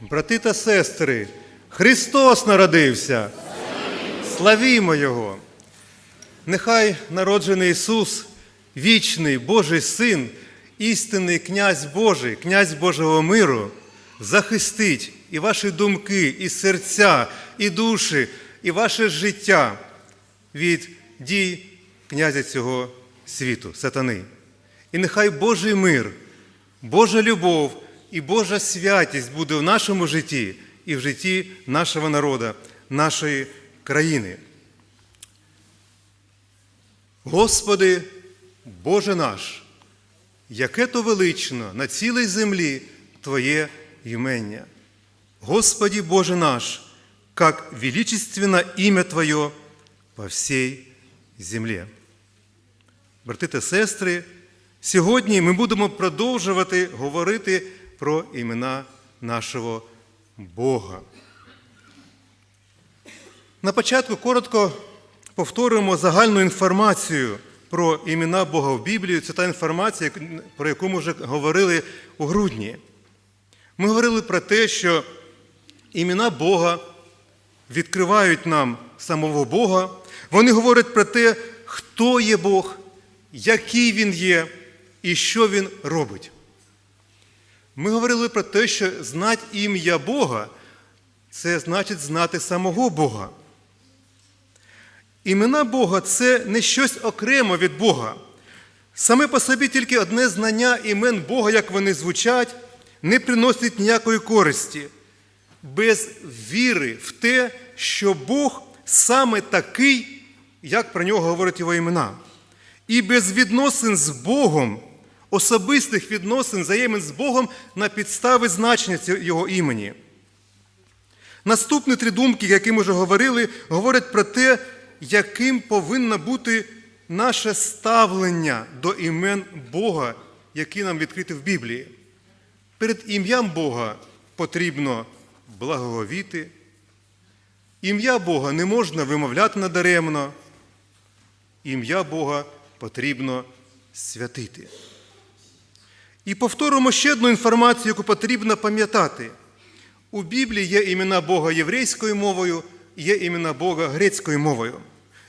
Брати та сестри, Христос народився. Славімо Його! Нехай народжений Ісус, вічний Божий Син, істинний князь Божий, князь Божого миру, захистить і ваші думки, і серця, і душі, і ваше життя від дій князя цього світу, сатани. І нехай Божий мир, Божа любов і Божа святість буде в нашому житті і в житті нашого народу, нашої країни. Господи, Боже наш, яке то велично на цілій землі Твоє імення. Господи Боже наш, как величественно ім'я Твоє по всій землі. Брати та сестри, сьогодні ми будемо продовжувати говорити про імена нашого Бога. На початку коротко повторюємо загальну інформацію про імена Бога в Біблії. Це та інформація, про яку ми вже говорили у грудні. Ми говорили про те, що імена Бога відкривають нам самого Бога. Вони говорять про те, хто є Бог, який Він є і що Він робить. Ми говорили про те, що знати ім'я Бога це значить знати самого Бога. Імена Бога це не щось окремо від Бога. Саме по собі тільки одне знання імен Бога, як вони звучать, не приносить ніякої користі, без віри в те, що Бог саме такий, як про нього говорять його імена. І без відносин з Богом, особистих відносин, взаємин з Богом на підстави значення його імені. Наступні три думки, які ми вже говорили, говорять про те, яким повинно бути наше ставлення до імен Бога, які нам відкриті в Біблії. Перед ім'ям Бога потрібно благоговіти. Ім'я Бога не можна вимовляти надаремно. Ім'я Бога потрібно святити. І повторимо ще одну інформацію, яку потрібно пам'ятати. У Біблії є імена Бога єврейською мовою, є імена Бога грецькою мовою.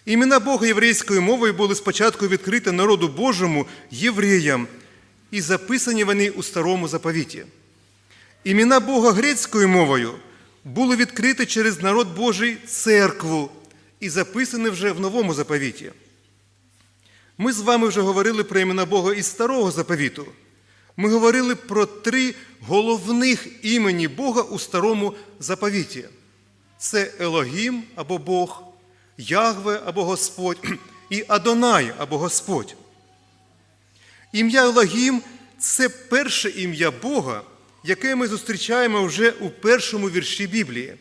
Імена Бога єврейською мовою були спочатку відкриті народу Божому євреям, і записані вони у старому заповіті. Імена Бога грецькою мовою були відкриті через народ Божий церкву і записані вже в новому заповіті. Ми з вами вже говорили про імена Бога із старого заповіту. Ми говорили про три головних імені Бога у старому заповіті. Це Елогім або Бог, Ягве або Господь і Адонай або Господь. Ім'я Елогім це перше ім'я Бога, яке ми зустрічаємо вже у першому вірші Біблії.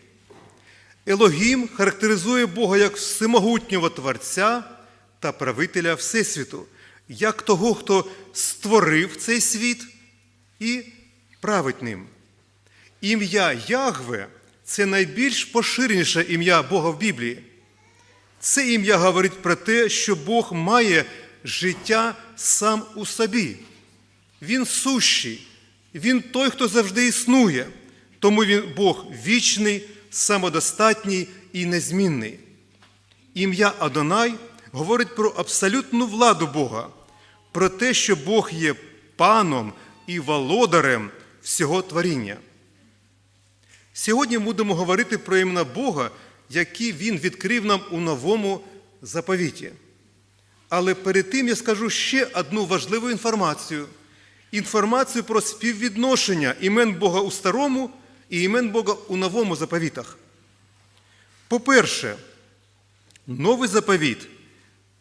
Елогім характеризує Бога як всемогутнього Творця та правителя Всесвіту, як того, хто створив цей світ і править ним. Ім'я Ягве це найбільш поширеніше ім'я Бога в Біблії. Це ім'я говорить про те, що Бог має життя сам у собі. Він сущий, Він той, хто завжди існує, тому він Бог вічний, самодостатній і незмінний. Ім'я Адонай говорить про абсолютну владу Бога, про те, що Бог є паном і володарем всього творіння. Сьогодні будемо говорити про імена Бога, які Він відкрив нам у новому заповіті. Але перед тим я скажу ще одну важливу інформацію: інформацію про співвідношення імен Бога у старому і імен Бога у новому заповітах. По-перше, новий заповіт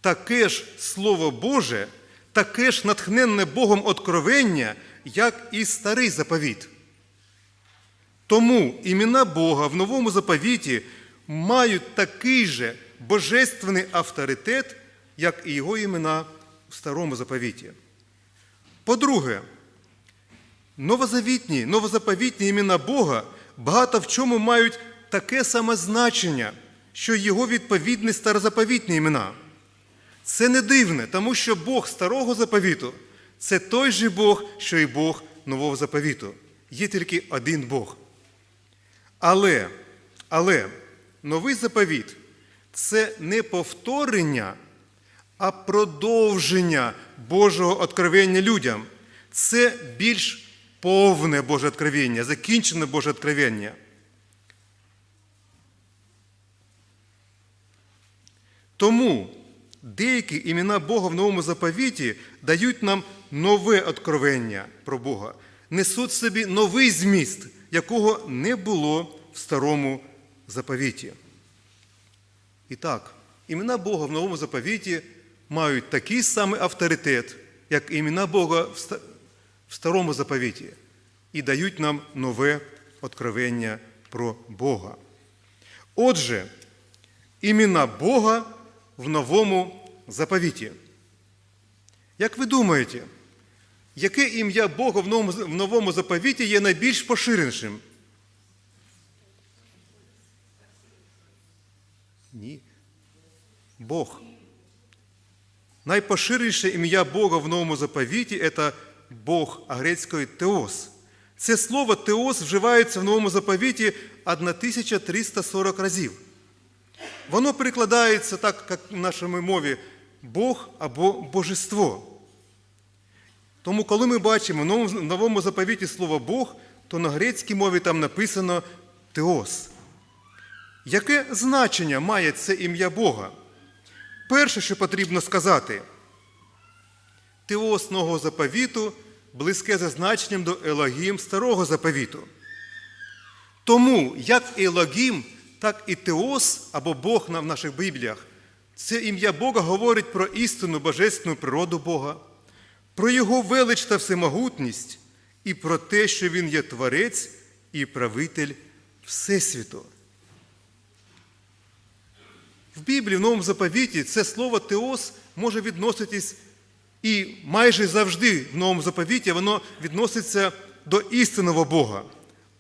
таке ж Слово Боже, таке ж натхненне Богом откровення, як і старий заповіт. Тому імена Бога в новому заповіті мають такий же божественний авторитет, як і його імена в старому заповіті. По-друге, новозавітні, новозаповітні імена Бога багато в чому мають таке саме значення, що його відповідні старозаповітні імена. Це не дивне, тому що Бог старого заповіту це той же Бог, що і Бог нового заповіту. Є тільки один Бог. Але, але новий заповіт це не повторення, а продовження Божого откровення людям. Це більш повне Боже откровення, закінчене Боже откровення. Тому деякі імена Бога в новому заповіті дають нам нове откровення про Бога, несуть в собі новий зміст, якого не було в старому заповіті. І так, імена Бога в новому заповіті мають такий самий авторитет, як імена Бога в старому заповіті, і дають нам нове откровення про Бога. Отже, імена Бога в новому заповіті. Як ви думаєте, яке ім'я Бога в новому, заповіті є найбільш поширенішим? Ні. Бог. Найпоширеніше ім'я Бога в новому заповіті це Бог, а грецькою Теос. Це слово Теос вживається в новому заповіті 1340 разів. Воно перекладається так, як в нашій мові Бог або Божество. Тому, коли ми бачимо в новому заповіті слово Бог, то на грецькій мові там написано Теос. Яке значення має це ім'я Бога? Перше, що потрібно сказати, Теос нового заповіту близьке за значенням до Елогім старого заповіту. Тому як Елогім, так і Теос або Бог в наших Бібліях, це ім'я Бога говорить про істинну божественну природу Бога, про Його велич та всемогутність і про те, що Він є Творець і правитель Всесвіту. В Біблії, в Новому заповіті, це слово Теос може відноситись і майже завжди в Новому заповіті воно відноситься до істинного Бога,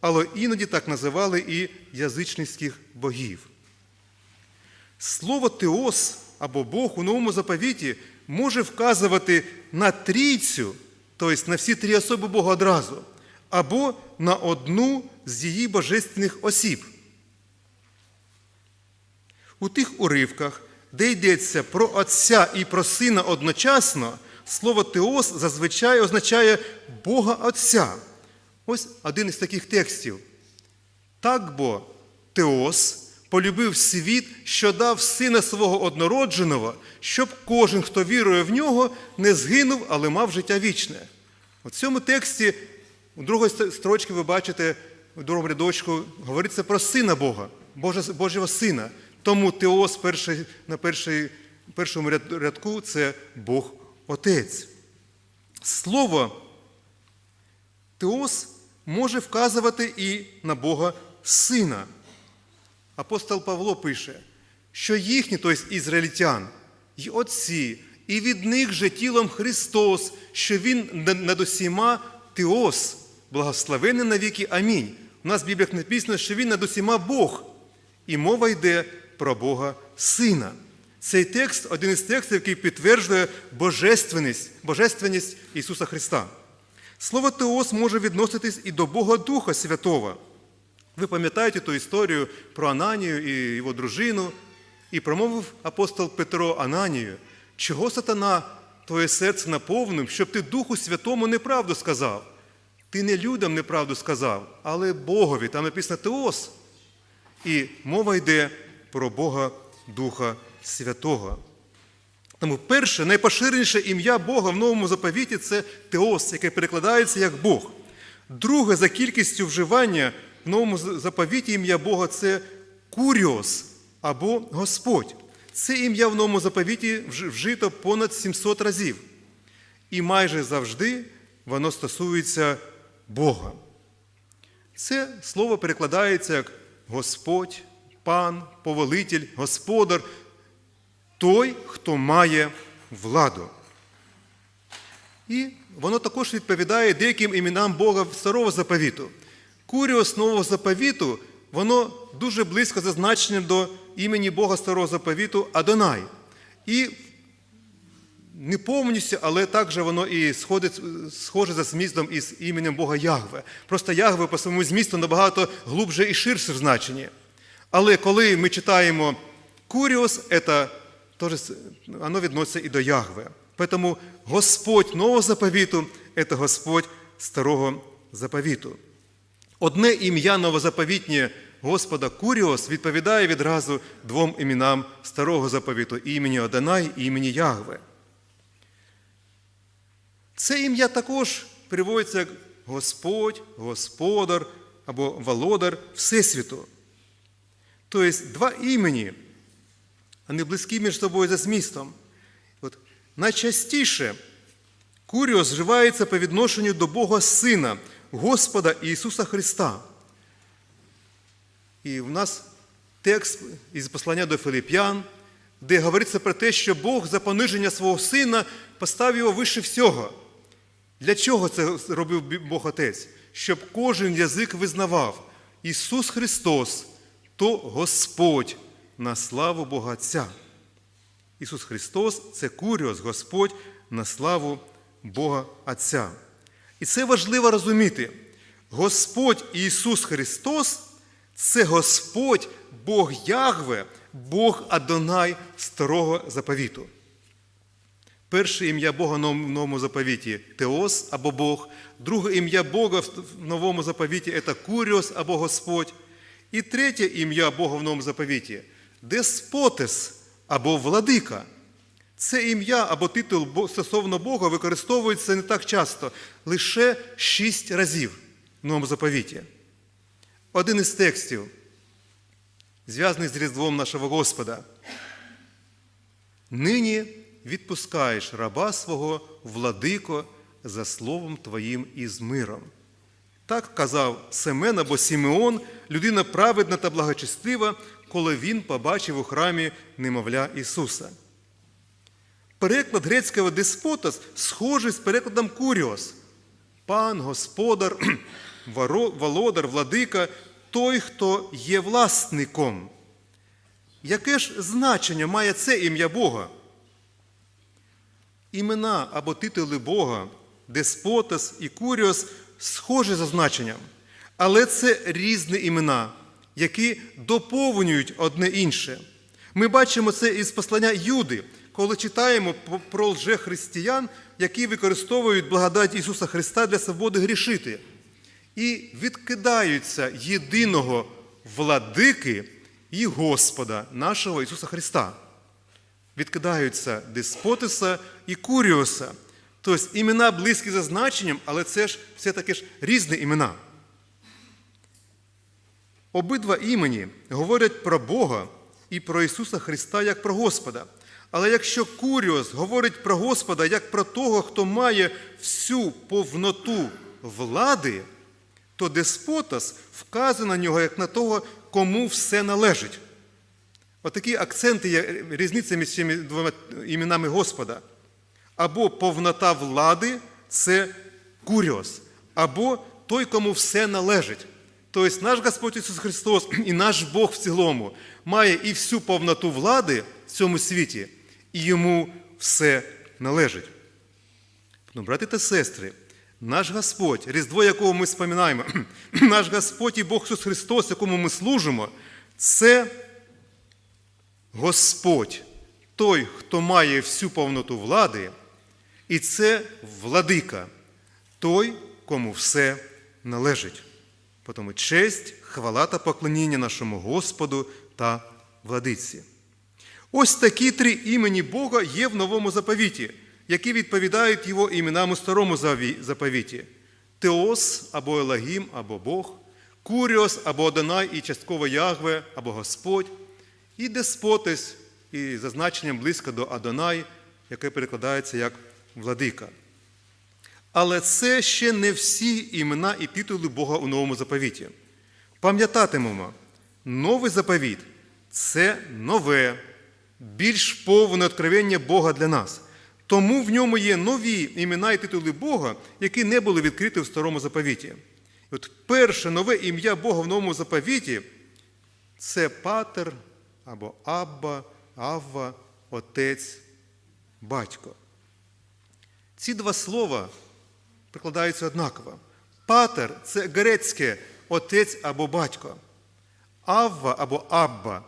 але іноді так називали і язичницьких богів. Слово Теос або Бог у новому заповіті може вказувати на трійцю, тобто на всі три особи Бога одразу, або на одну з її божественних осіб. У тих уривках, де йдеться про Отця і про Сина одночасно, слово Теос зазвичай означає Бога Отця. Ось один із таких текстів. Так бо Теос полюбив світ, що дав сина свого однородженого, щоб кожен, хто вірує в нього, не згинув, але мав життя вічне. У цьому тексті, у другої строчці, ви бачите, у другому рядочку, говориться про сина Бога, Божого Сина. Тому Теос перший, на перший, першому рядку це Бог Отець. Слово Теос може вказувати і на Бога Сина. Апостол Павло пише, що їхні, тобто ізраїльтян, і отці, і від них же тілом Христос, що Він над усіма Теос, благословений навіки. Амінь. У нас в Бібліях написано, що Він над усіма Бог. І мова йде про Бога Сина. Цей текст один із текстів, який підтверджує божественність, божественність Ісуса Христа. Слово Теос може відноситись і до Бога Духа Святого. Ви пам'ятаєте ту історію про Ананію і його дружину, і промовив апостол Петро Ананію, чого сатана твоє серце наповнив, щоб ти Духу Святому неправду сказав. Ти не людям неправду сказав, але Богові. Там написано Теос. І мова йде про Бога Духа Святого. Тому перше, найпоширеніше ім'я Бога в новому заповіті це Теос, яке перекладається як Бог. Друге, за кількістю вживання в новому заповіті ім'я Бога це Куріос або Господь. Це ім'я в новому заповіті вжито понад 700 разів. І майже завжди воно стосується Бога. Це слово перекладається як Господь, пан, повелитель, господар, той, хто має владу. І воно також відповідає деяким іменам Бога старого заповіту. Куріос нового заповіту, воно дуже близько зазначене до імені Бога старого заповіту Адонай. І не повністю, але також воно і сходить, схоже за змістом із іменем Бога Ягве. Просто Ягве по своєму змісту набагато глубже і ширше в значенні. Але коли ми читаємо Куріос, це теж воно відноситься і до Ягве. Тому Господь нового заповіту це Господь старого заповіту. Одне ім'я новозаповітнє Господа Куріос відповідає відразу двом іменам старого заповіту імені Одонай і імені Ягве. Це ім'я також переводиться як Господь, Господар або Володар Всесвіту. Тобто два імені, вони близькі між собою за змістом. От найчастіше Куріос вживається по відношенню до Бога Сина, Господа Ісуса Христа. І в нас текст із послання до Филип'ян, де говориться про те, що Бог за пониження свого сина поставив його вище всього. Для чого це робив Бог Отець? Щоб кожен язик визнавав Ісус Христос то Господь на славу Бога Отця. Ісус Христос це Куріос, Господь на славу Бога Отця. І це важливо розуміти. Господь Ісус Христос це Господь Бог Ягве, Бог Адонай старого заповіту. Перше ім'я Бога в новому заповіті Теос або Бог, друге ім'я Бога в новому заповіті це Куріос або Господь. І третє ім'я Бога в новому заповіті Деспотес або Владика. Це ім'я або титул стосовно Бога використовується не так часто, лише шість разів в новому заповіті. Один із текстів, зв'язаний з Різдвом нашого Господа. Нині відпускаєш раба свого, владико, за словом Твоїм і з миром. Так казав Семен або Сімеон, людина праведна та благочестива, коли він побачив у храмі немовля Ісуса. Переклад грецького деспотас схожий з перекладом Куріос. Пан, господар, володар, владика, той, хто є власником. Яке ж значення має це ім'я Бога? Імена або титули Бога, деспотас і Куріос схожі за значенням, але це різні імена, які доповнюють одне інше. Ми бачимо це із послання Юди, коли читаємо про лжехристиян, які використовують благодать Ісуса Христа для свободи грішити, і відкидаються єдиного владики і Господа нашого Ісуса Христа. Відкидаються деспотиса і Куріоса. Тобто імена близькі за значенням, але це ж все-таки ж різні імена. Обидва імені говорять про Бога і про Ісуса Христа як про Господа. Але якщо Куріос говорить про Господа як про того, хто має всю повноту влади, то деспотас вказує на нього як на того, кому все належить. Отакі акценти є різниця між цими двома іменами Господа. Або повнота влади це Куріос, або той, кому все належить. Тобто наш Господь Ісус Христос і наш Бог в цілому має і всю повноту влади в цьому світі, і йому все належить. Ну, брати та сестри, наш Господь, Різдво, якого ми споминаємо, наш Господь і Бог Ісус Христос, якому ми служимо, це Господь, той, хто має всю повноту влади, і це владика, той, кому все належить. Тому честь, хвала та поклоніння нашому Господу та владиці. Ось такі три імені Бога є в новому заповіті, які відповідають його іменам у старому заповіті: Теос або Елагім, або Бог, Куріос або Одонай і частково Ягве або Господь, і Деспотис, і зазначенням близько до Адонай, яке перекладається як владика. Але це ще не всі імена і титули Бога у новому заповіті. Пам'ятатимемо, новий заповіт це нове, більш повне откровення Бога для нас. Тому в ньому є нові імена і титули Бога, які не були відкриті в старому заповіті. От перше нове ім'я Бога в новому заповіті це Патер або Абба, Авва, Отець, Батько. Ці два слова прикладаються однаково. Патер це грецьке отець або батько. Авва або Абба,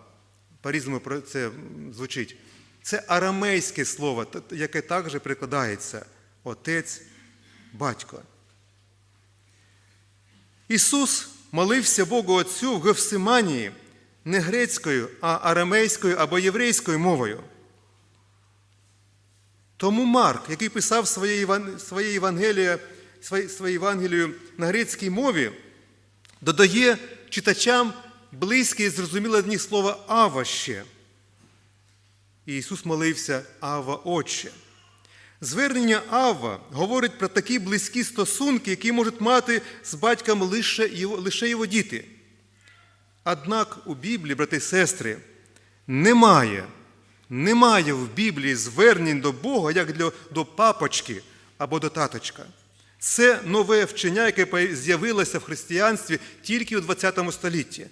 по-різному це звучить. Це арамейське слово, яке також перекладається отець, батько. Ісус молився Богу Отцю в Гефсиманії не грецькою, а арамейською або єврейською мовою. Тому Марк, який писав своє Євангеліє, своє Євангелію на грецькій мові, додає читачам близьке і зрозуміле для них слово Ава ще. І Ісус молився Ава Отче. Звернення Ава говорить про такі близькі стосунки, які можуть мати з батьком лише його, лише його діти. Однак у Біблії, брати і сестри, немає, немає в Біблії звернень до Бога як для, до папочки або до таточка. Це нове вчення, яке з'явилося в християнстві тільки у ХХ столітті.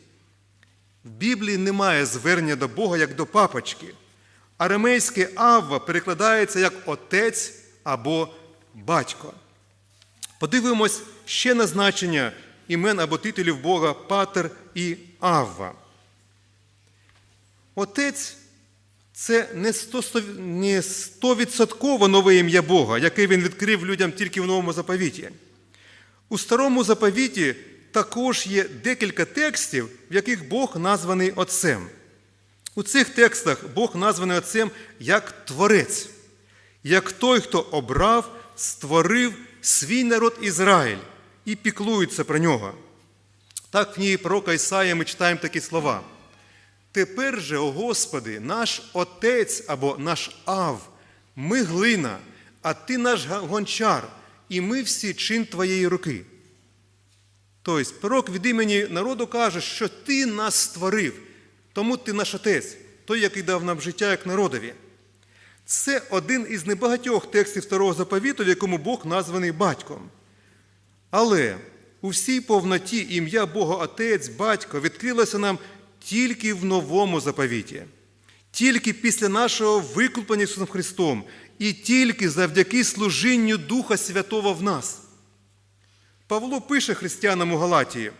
В Біблії немає звернення до Бога як до папочки. Арамейське Авва перекладається як отець або батько. Подивимось ще на значення імен або титулів Бога Патер і Авва. Отець це не сто- не стовідсотково нове ім'я Бога, яке він відкрив людям тільки в новому заповіті. У старому заповіті також є декілька текстів, в яких Бог названий Отцем. У цих текстах Бог названий Отцем як Творець, як той, хто обрав, створив свій народ Ізраїль і піклується про нього. Так в книгі пророка Ісаїя ми читаємо такі слова. Тепер же, о Господи, наш Отець або наш Ав, ми глина, а Ти наш гончар, і ми всі чин Твоєї руки. Тобто, пророк від імені народу каже, що Ти нас створив, тому Ти наш Отець, той, який дав нам життя як народові. Це один із небагатьох текстів старого заповіту, в якому Бог названий батьком. Але у всій повноті ім'я Бога Отець, Батько відкрилося нам тільки в новому заповіті, тільки після нашого викуплення Ісусом Христом і тільки завдяки служінню Духа Святого в нас. Павло пише християнам у Галатії,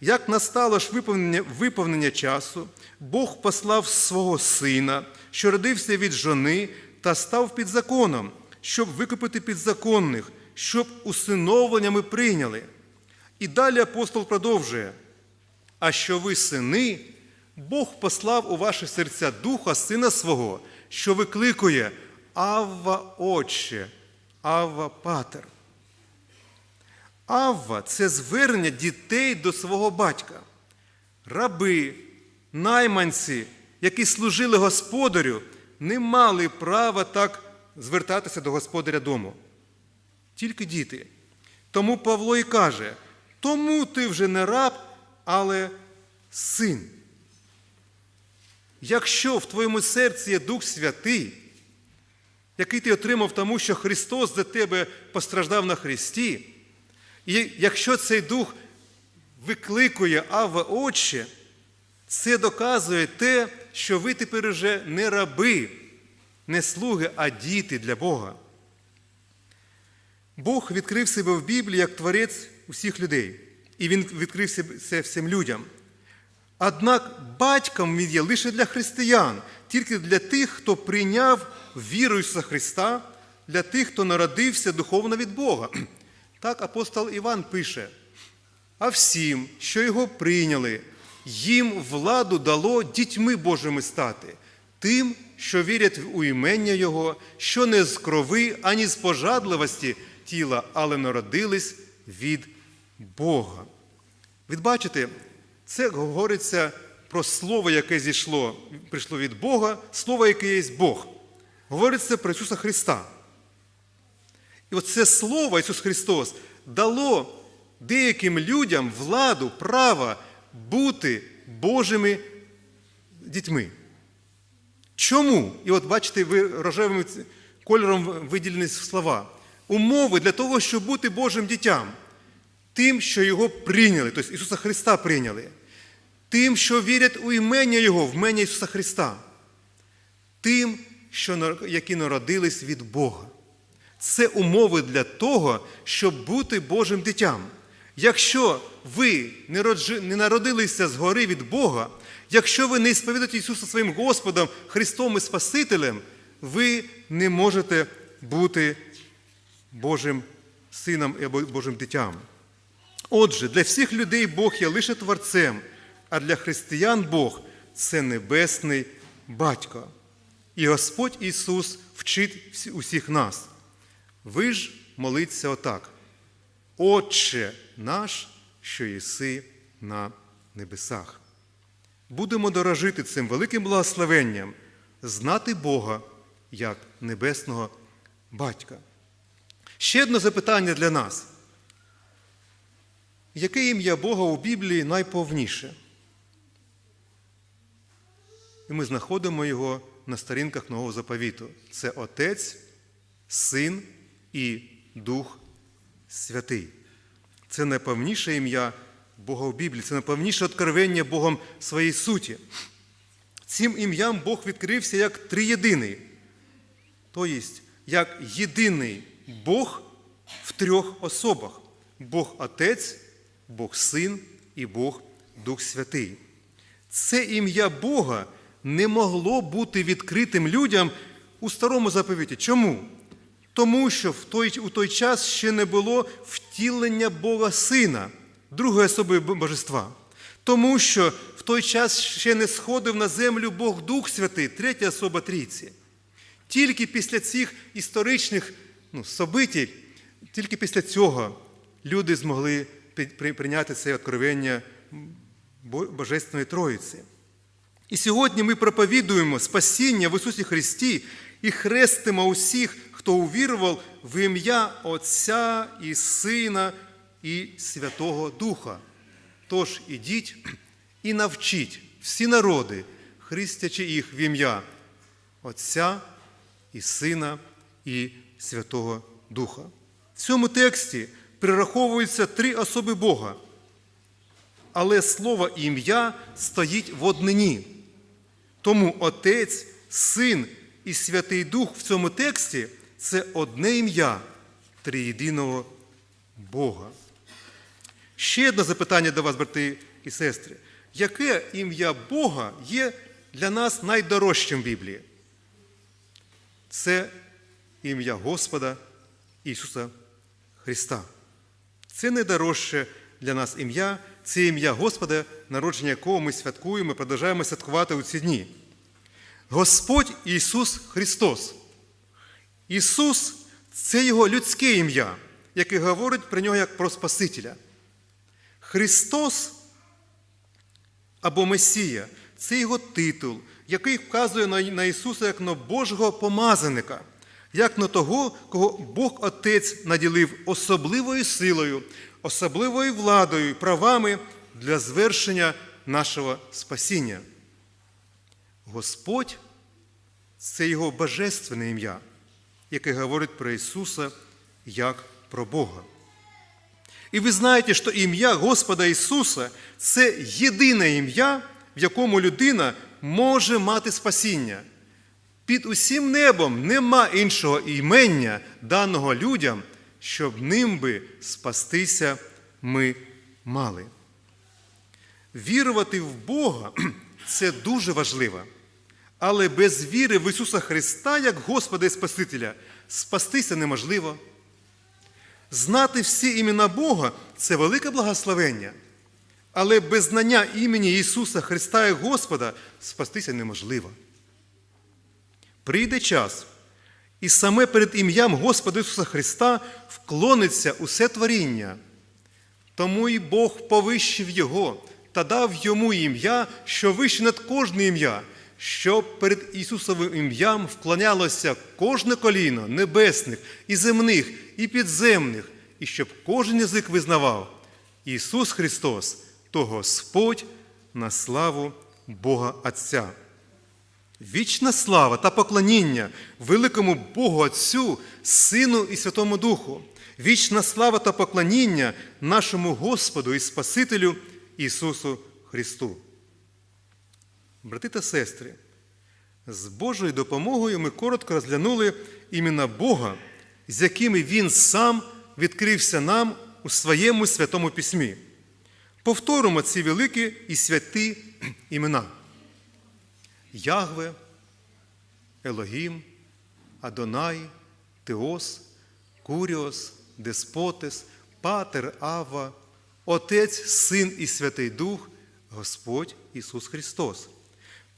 як настало ж виповнення, виповнення часу, Бог послав свого сина, що родився від жони та став під законом, щоб викупити підзаконних, щоб усиновлення ми прийняли. І далі апостол продовжує: а що ви сини, Бог послав у ваші серця Духа Сина Свого, що викликує Авва Отче, Авва Патер. Авва це звернення дітей до свого батька. Раби, найманці, які служили господарю, не мали права так звертатися до господаря дому. Тільки діти. Тому Павло і каже: тому ти вже не раб, але син. Якщо в твоєму серці є Дух Святий, який ти отримав тому, що Христос за тебе постраждав на Христі, і якщо цей дух викликує Авва Отче, це доказує те, що ви тепер уже не раби, не слуги, а діти для Бога. Бог відкрив себе в Біблії як творець усіх людей, і Він відкрив себе- всім людям. Однак батьком він є лише для християн, тільки для тих, хто прийняв віру Ісуса Христа, для тих, хто народився духовно від Бога. Так апостол Іван пише: а всім, що його прийняли, їм владу дало дітьми Божими стати, тим, що вірять у імення Його, що не з крови, ані з пожадливості тіла, але народились від Бога. Відбачите, це говориться про слово, яке зійшло, прийшло від Бога, слово, яке є Бог. Говориться про Ісуса Христа. І оце слово Ісус Христос дало деяким людям владу, право бути Божими дітьми. Чому? І от бачите, ви рожевим кольором виділені слова. Умови для того, щоб бути Божим дітям. Тим, що Його прийняли, тобто Ісуса Христа прийняли. Тим, що вірять у імення Його, в імення Ісуса Христа. Тим, що, які народились від Бога. Це умови для того, щоб бути Божим дитям. Якщо ви не народилися згори від Бога, якщо ви не сповідуєте Ісуса своїм Господом, Христом і Спасителем, ви не можете бути Божим сином або Божим дитям. Отже, для всіх людей Бог є лише Творцем, а для християн Бог це небесний батько. І Господь Ісус вчить усіх нас. Ви ж моліться отак. Отче наш, що єси на небесах. Будемо дорожити цим великим благословенням, знати Бога як небесного батька. Ще одне запитання для нас. Яке ім'я Бога у Біблії найповніше? І ми знаходимо його на сторінках Нового заповіту. Це Отець, Син і Дух Святий. Це найповніше ім'я Бога у Біблії, це найповніше откровення Богом своєї суті. Цим ім'ям Бог відкрився як триєдиний, тобто як єдиний Бог в трьох особах: Бог Отець, Бог Син і Бог Дух Святий. Це ім'я Бога не могло бути відкритим людям у старому заповіті. Чому? Тому що в той, у той час ще не було втілення Бога Сина, другої особи Божества. Тому що в той час ще не сходив на землю Бог Дух Святий, третя особа Трійці. Тільки після цих історичних ну, собитій, тільки після цього люди змогли прийняти це откровення Божественної Троїці. І сьогодні ми проповідуємо спасіння в Ісусі Христі і хрестимо усіх, хто увірував в ім'я Отця і Сина і Святого Духа. Тож ідіть і навчіть всі народи, хрестячи їх в ім'я Отця і Сина і Святого Духа. В цьому тексті прираховуються три особи Бога, але слово ім'я стоїть в однині. Тому Отець, Син і Святий Дух в цьому тексті це одне ім'я триєдиного Бога. Ще одне запитання до вас, брати і сестри. Яке ім'я Бога є для нас найдорожчим в Біблії? Це ім'я Господа Ісуса Христа. Це найдорожче для нас ім'я, це ім'я Господа, народження якого ми святкуємо, продовжуємо святкувати у ці дні. Господь Ісус Христос. Ісус це Його людське ім'я, яке говорить про нього як про Спасителя. Христос або Месія це його титул, який вказує на Ісуса як на Божого помазаника, як на того, кого Бог Отець наділив особливою силою, особливою владою і правами для звершення нашого спасіння. Господь це його божественне ім'я, яке говорить про Ісуса як про Бога. І ви знаєте, що ім'я Господа Ісуса це єдине ім'я, в якому людина може мати спасіння. Під усім небом нема іншого імення, даного людям, щоб ним би спастися ми мали. Вірувати в Бога це дуже важливо. Але без віри в Ісуса Христа, як Господа і Спасителя, спастися неможливо. Знати всі імена Бога це велике благословення. Але без знання імені Ісуса Христа як Господа спастися неможливо. Прийде час, і саме перед ім'ям Господа Ісуса Христа вклониться усе творіння. Тому і Бог повищив Його та дав йому ім'я, що вище над кожне ім'я, щоб перед Ісусовим ім'ям вклонялося кожне коліно небесних і земних, і підземних, і щоб кожен язик визнавав Ісус Христос то Господь на славу Бога Отця. Вічна слава та поклоніння великому Богу Отцю, Сину і Святому Духу. Вічна слава та поклоніння нашому Господу і Спасителю Ісусу Христу. Брати та сестри, з Божою допомогою ми коротко розглянули імена Бога, з якими Він сам відкрився нам у своєму святому письмі. Повторимо ці великі і святі імена. Ягве, Елогім, Адонай, Теос, Куріос, Деспотес, Патер Ава, Отець, Син і Святий Дух, Господь Ісус Христос.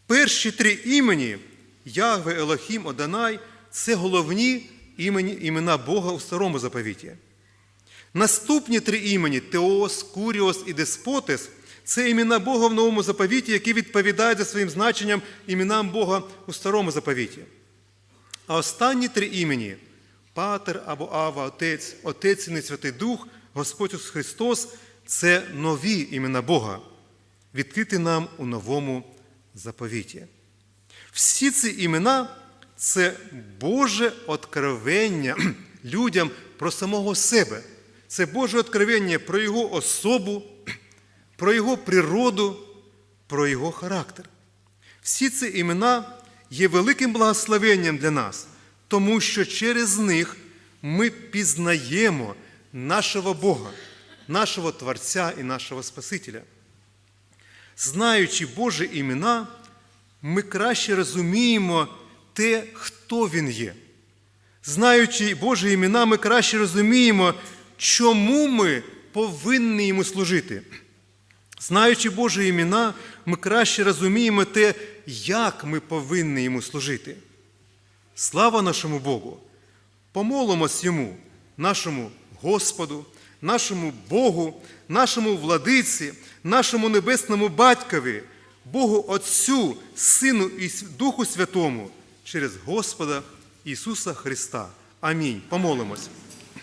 Перші три імені Ягве, Елохім, Одонай це головні імені, імена Бога у старому заповіті. Наступні три імені Теос, Куріос і Деспотес це імена Бога в новому заповіті, які відповідають за своїм значенням іменам Бога у старому заповіті. А останні три імені Патер або Ава, Отець, Отець і Святий Дух, Господь Ісус Христос це нові імена Бога, відкриті нам у новому заповіті. Всі ці імена це Боже откровення людям про самого себе. Це Боже откровення про Його особу, про Його природу, про Його характер. Всі ці імена є великим благословенням для нас, тому що через них ми пізнаємо нашого Бога, нашого Творця і нашого Спасителя. Знаючи Божі імена, ми краще розуміємо те, хто Він є. Знаючи Божі імена, ми краще розуміємо, чому ми повинні йому служити. Знаючи Божі імена, ми краще розуміємо те, як ми повинні йому служити. Слава нашому Богу! Помолимось йому, нашому Господу, нашому Богу, нашому владиці, нашому небесному батькові, Богу Отцю, Сину і Духу Святому через Господа Ісуса Христа. Амінь. Помолимось.